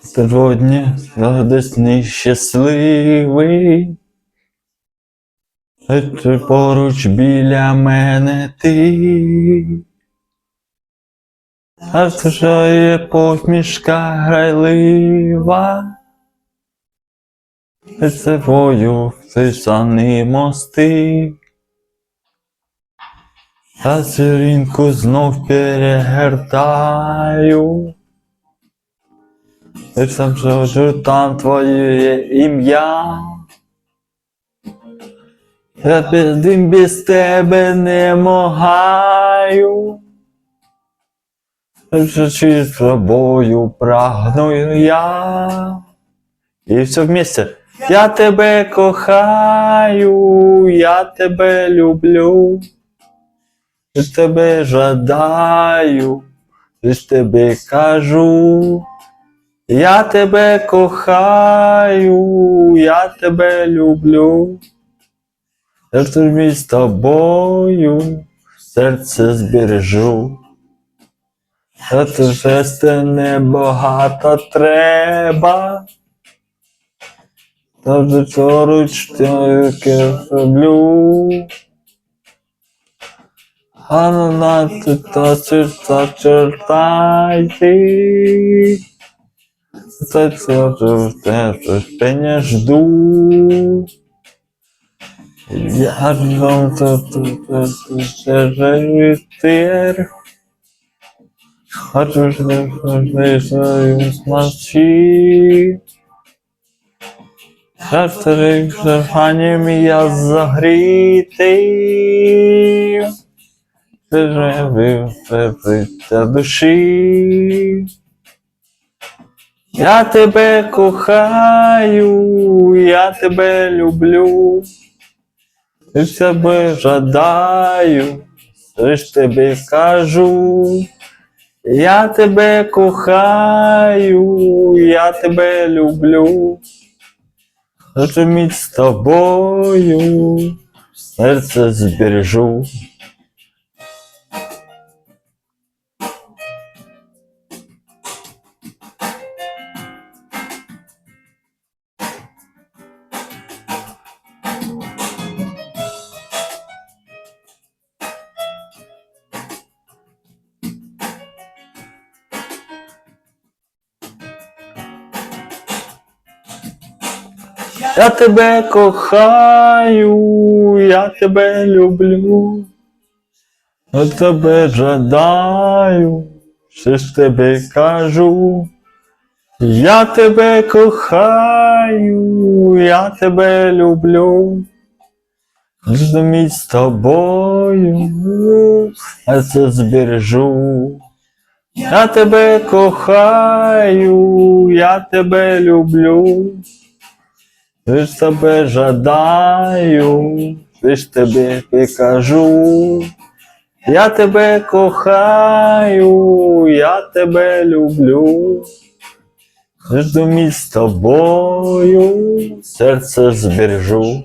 Сьогодні радісний, щасливий. Ти поруч біля мене ти. А є посмішка грайлива. І Це твою вписані мости. А сторінку знов перегортаю. Сам живу там твоє ім'я. Я без дим без тебе не могаю. Жити з тобою прагну я. І все вместе. Я тебе кохаю, я тебе люблю. Я тебе жадаю, лиш тебе кажу. Я тебе кохаю, я тебе люблю. Я тобі з тобою серце збережу. А то жести небагато треба. Та до поруч тільки роблю. А на нас та черта чертайте. Це не жду. Я ж вам живітер. Хочу ж смачі. Шартерик жаханням я загрітий. Ти живив серця душі. Я тебе кохаю, я тебе люблю. І тебе жадаю, лиш тобі кажу. Я тебе кохаю, я тебе люблю. Хочу з тобою, серце збережу. Я тебе кохаю, я тебе люблю, я тебе жадаю, все ж тебе кажу. Я тебе кохаю, я тебе люблю. Зуміть з тобою, я це збережу. Я тебе кохаю, я тебе люблю. Лиш тебе жадаю, лиш тебе покажу. Я тебе кохаю, я тебе люблю. Жду міць з тобою, серце збережу.